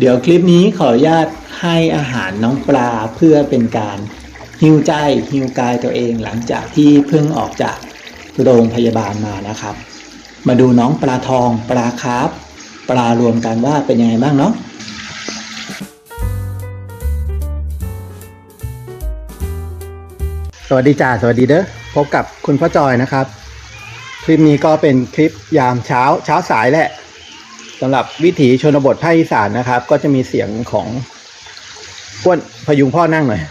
เดี๋ยวคลิปนี้ขออนุญาตให้อาหารน้องปลาเพื่อเป็นการฮิวใจฮิวกายตัวเองหลังจากที่เพิ่งออกจากโรงพยาบาลมานะครับ มาดูน้องปลาทองปลาคาร์ฟปลารวมกันว่าเป็นยังไงบ้างเนาะสวัสดีจ้าสวัสดีเด้อพบกับคุณพ่อจอยนะครับ คลิปนี้ก็เป็นคลิปยามเช้าเช้าสายแหละ สำหรับวิถีชนบทภาคอีสานนะครับ ก็จะมีเสียงของอ้วนพยุงพ่อนั่งหน่อย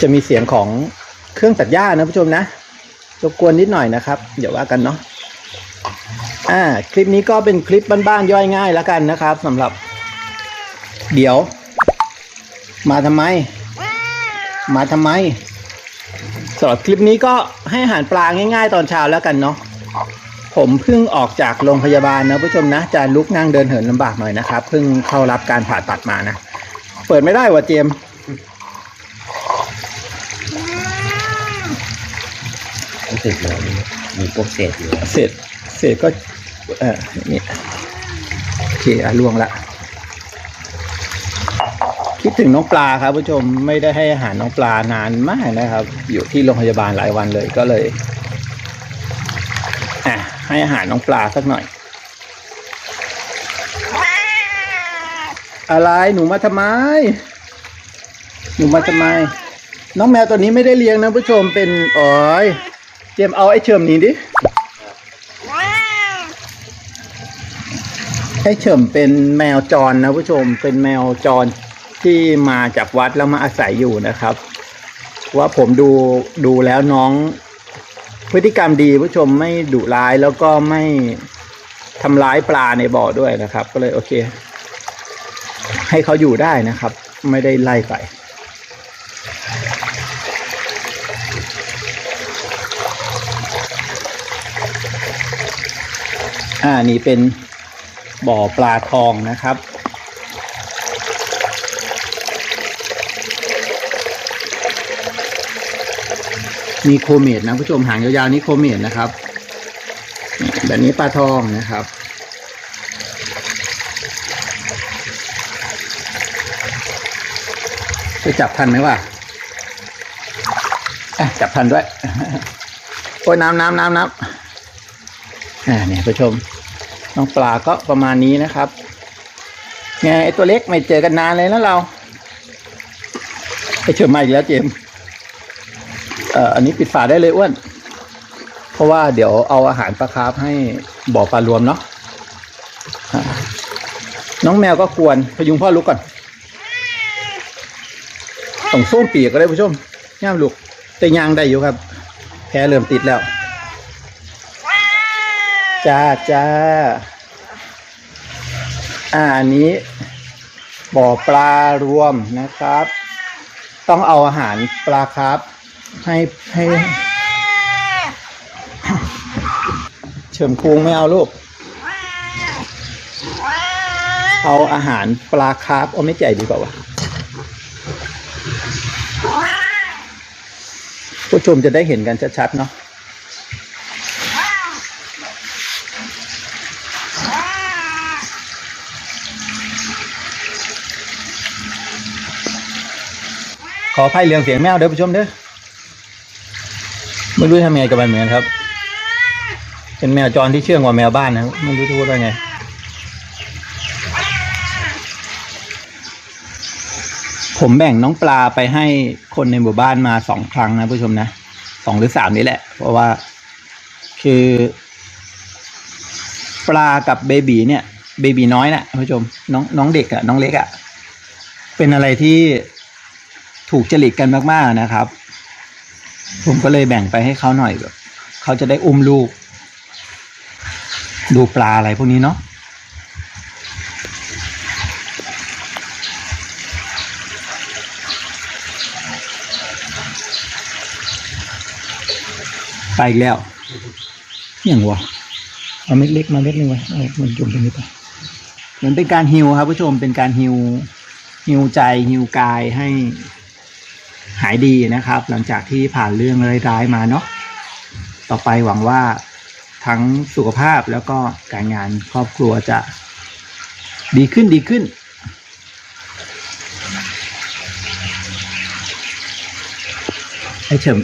จะมีเสียงของเครื่องตัดหญ้านะผู้ชมนะรบกวนนิดหน่อยนะครับ เดี๋ยวว่ากันเนาะอ่า คลิปนี้ก็เป็นคลิปบ้านๆย่อยง่ายแล้วกันนะครับสำหรับ เดี๋ยว มาทำไม มาทำไมสำหรับคลิปนี้ก็ให้อาหารปลาง่าย ๆ ตอนเช้าแล้วกันเนาะ ผมเพิ่งออกจากโรงพยาบาลนะผู้ชมนะ จะลุกนั่งเดินเหินลำบากหน่อยนะครับ เพิ่งเข้ารับการผ่าตัดมานะ เปิดไม่ได้ว่ะเจมส์รู้สึกเหมือนมีพวกเศษอยู่เสร็จเสร็จก็ เออนี่โอเคอะล่วงละ คิดถึงน้องปลาครับผู้ชมไม่ได้ให้อาหารน้องปลานานมากนะครับ อยู่ที่โรงพยาบาลหลายวันเลยก็เลย อะให้อาหารน้องปลาสักหน่อย อะไรหนูมาทำไม หนูมาทำไม น้องแมวตัวนี้ไม่ได้เลี้ยงนะผู้ชมเป็นอ๋อยเจมเอาไอ้เชิมนี้ดิไอ้เฉิมเป็นแมวจรนะผู้ชมเป็นแมวจรที่มาจากวัดแล้วมาอาศัยอยู่นะครับ ว่าผมดูดูแล้วน้อง พฤติกรรมดีผู้ชมไม่ดุร้ายแล้วก็ไม่ทำร้ายปลาในบ่อด้วยนะครับ ก็เลยโอเค ให้เขาอยู่ได้นะครับ ไม่ได้ไล่ไปอ่านี่เป็นบ่อปลาทองนะครับ มีโคเมดนะผู้ชมหางยาวๆนี่โคเมดนะครับ แบบนี้ปลาทองนะครับ จะจับทันไหมวะอะจับทันด้วย โอ้ยน้ำน้ำน้ำน้ำอ่าเนี่ยผู้ชมน้องปลาก็ประมาณนี้นะครับไงไอตัวเล็กไม่เจอกันนานเลยนะเราไปเชิญมาอีกแล้วเจมส์ เอ่ออันนี้ปิดฝาได้เลยอ้วน เพราะว่าเดี๋ยวเอาอาหารปลาคาร์ฟให้บ่อปลารวมเนาะอ่าน้องแมวก็ควรพยุงพ่อลุกก่อนต้องส้มปีกก็ได้ผู้ชมย่ามลูกแต่ยางได้อยู่ครับแพ้เริ่มติดแล้ว จ้าจ้าอ่าอันนี้บ่อปลารวมนะครับ ต้องเอาอาหารปลาครับ ให้ให้เฉิมคุงไม่เอาลูก เอาอาหารปลาคาร์ฟเอาไม่ใจดีกว่าวะผู้ชมจะได้เห็นกันชัดๆเนาะขออภัยเรื่องเสียงแมวเด้อผู้ชมเด้อ ไม่รู้ทำไงกับมันเหมือนครับ เป็นแมวจรที่เชื่องกว่าแมวบ้านนะไม่รู้จะพูดว่าไงผมแบ่งน้องปลาไปให้คนในหมู่บ้านมาสองครั้งนะผู้ชมนะสองหรือสามนี่แหละ เพราะว่าคือ ปลากับเบบีเนี่ยเบบีน้อยนะ่ะผู้ชมน้องน้องเด็กอะน้องเล็กอะเป็นอะไรที่ถูกจริตกันมาก ๆนะครับ ผมก็เลยแบ่งไปให้เขาหน่อยแบบเขาจะได้อุ้มลูก ดูปลาอะไรพวกนี้เนาะไปอีกแล้วอย่างวะเอาเม็ดเล็กมาเม็ดหนึงไว้เอามันจุ่มตรงนี้ไปเหมือนเป็นการฮิวครับผู้ชมเป็นการฮิวฮิวใจฮิวกายให้ หายดีนะครับ หลังจากที่ผ่านเรื่องร้ายๆมาเนาะต่อไปหวังว่าทั้งสุขภาพแล้วก็การงานครอบครัวจะดีขึ้นดีขึ้น ไอ้เฉิม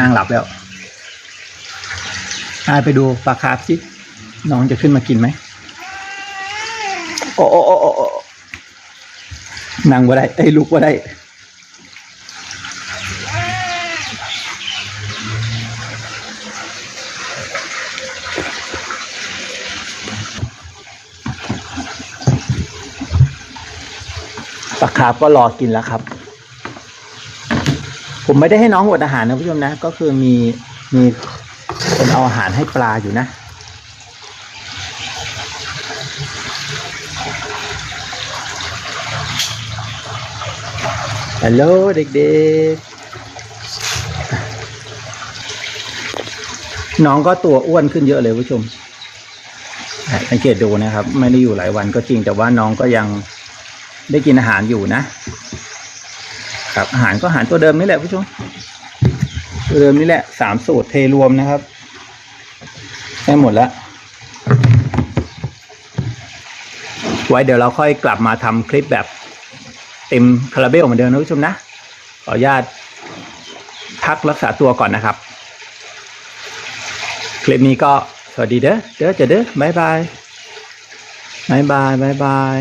นางหลับแล้วอายไปดูปลาคาร์ฟสิ น้องจะขึ้นมากินไหม โอ้โอ้โอ้โอ้โอ้นางว่าได้ไอ้ลุกว่าได้ ปลาคาร์ฟก็รอกินแล้วครับ ผมไม่ได้ให้น้องอดอาหารนะผู้ชมนะ ก็คือมีมีคนเอาอาหารให้ปลาอยู่นะ ฮัลโหลเด็กๆ น้องก็ตัวอ้วนขึ้นเยอะเลยผู้ชมสังเกตดูนะครับ ไม่ได้อยู่หลายวันก็จริงแต่ว่าน้องก็ยัง ได้กินอาหารอยู่นะครับ อาหารก็อาหารตัวเดิมนี่แหละผู้ชมตัวเดิมนี่แหละสามสูตรเทรวมนะครับได้หมดแล้ว ไว้เดี๋ยวเราค่อยกลับมาทำคลิปแบบเต็มคาราเบลเหมือนเดิมนะผู้ชมนะ ขออนุญาตพักรักษาตัวก่อนนะครับ คลิปนี้ก็สวัสดีเด้อ เด้อจะเด้อบายบายบายบายบายบาย